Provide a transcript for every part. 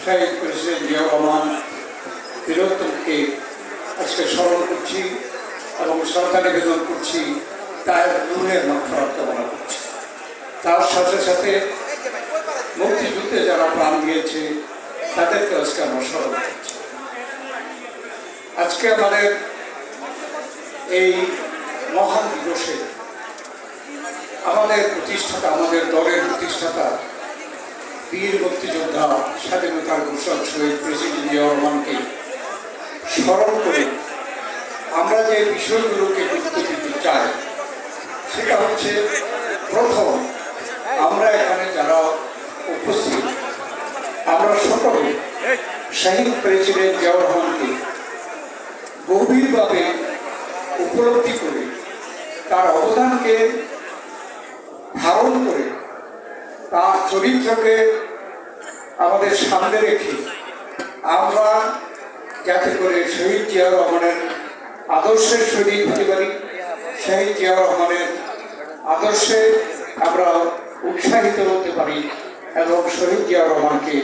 শহীদ president Zia বীরত্বকে আজকে স্মরণ করছি এবং শ্রদ্ধা নিবেদন করছি তার নূরের মাত্রা কামনা করছি তার সাথে সাথে মুক্তিযুদ্ধে যারা প্রাণ দিয়েছে তাদেরকে আজকে আমরা স্মরণ করছি আজকে আমাদের এই মহান দিবসে আমাদের প্রতিষ্ঠাতা আমাদের দলের প্রতিষ্ঠাতা বীর মুক্তিযোদ্ধা, স্বাধীনতার ঘোষক শহীদ প্রেসিডেন্ট রহমানকে স্মরণ করে আমরা যে বিষয়গুলোকে গুরুত্ব দিতে চাই, সেটা হচ্ছে প্রথম, আমরা এখানে যারা উপস্থিত, আমরা সকলে শহীদ প্রেসিডেন্ট জিয়াউর রহমানকে গভীরভাবে উপলব্ধি করে তার অবদানকে ধারণ করে চরিত্রকে আমাদের সামনে রেখে আমরা যাতে করে শহীদ জিয়া রহমানের আদর্শের শহীদ হতে পারি, শহীদ জিয়া রহমানের আদর্শে আমরা উৎসাহিত হতে পারি এবং শহীদ জিয়া রহমানকে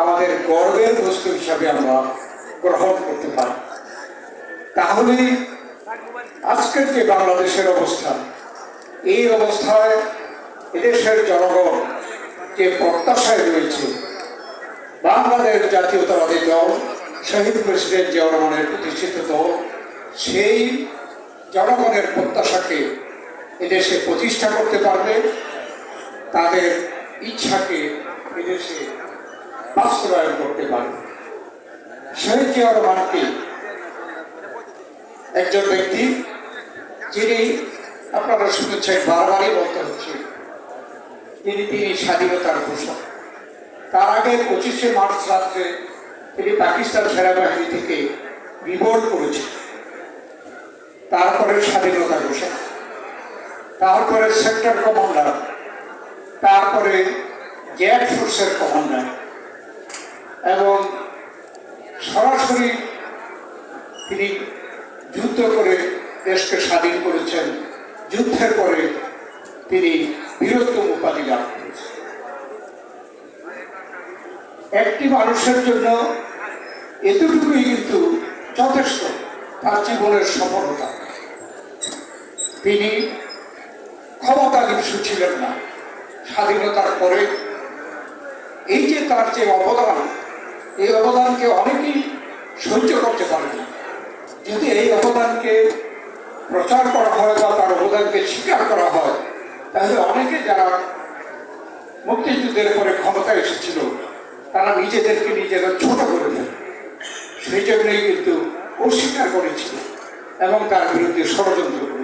আমাদের গর্বের বস্তু হিসাবে আমরা গ্রহণ করতে পারি। তাহলে আজকের যে বাংলাদেশের অবস্থা, এই অবস্থায় এদেশের জনগণ যে প্রত্যাশায় রয়েছে? বাংলাদেশ জাতীয়তাবাদী দল, শহীদ প্রেসিডেন্ট রহমানের প্রতিষ্ঠিত দল সেই জনগণের প্রত্যাশাকে এদেশে প্রতিষ্ঠা করতে পারবে, তাদের ইচ্ছাকে এদেশে বাস্তবায়ন করতে পারবে। শহীদ জিয়া রহমানকে একজন ব্যক্তি যিনি আপনারা শুনেছেন বারবারই বলতে হচ্ছে তিনি তিনি স্বাধীনতার ঘোষক। তার আগে পঁচিশে মার্চ রাত্রে তিনি পাকিস্তান সেনাবাহিনী থেকে বিবরণ করেছেন তারপরে স্বাধীনতা ঘোষক তারপরে সেক্টর কমান্ডার, তারপরে জেড ফোর্সের কমান্ডার এবং সরাসরি তিনি যুদ্ধ করে দেশকে স্বাধীন করেছেন। যুদ্ধের পরে তিনি বীরত্ব উপাধি লাভ করেছেন একটি মানুষের জন্য এতটুকুই কিন্তু যথেষ্ট তার জীবনের সফলতা। তিনি ক্ষমতা লিপ্সু ছিলেন না। স্বাধীনতার পরে এই যে তার যে অবদান, এই অবদানকে অনেকেই সহ্য করতে পারেনি যদি এই অবদানকে প্রচার করা হয় বা তার অবদানকে স্বীকার করা হয় তাহলে অনেকে যারা মুক্তিযুদ্ধের পরে ক্ষমতা এসেছিল, তারা নিজেদেরকে নিজেরা ছোট করে দেয়। সেই জন্যই কিন্তু অস্বীকার করেছিল এবং তার বিরুদ্ধে ষড়যন্ত্র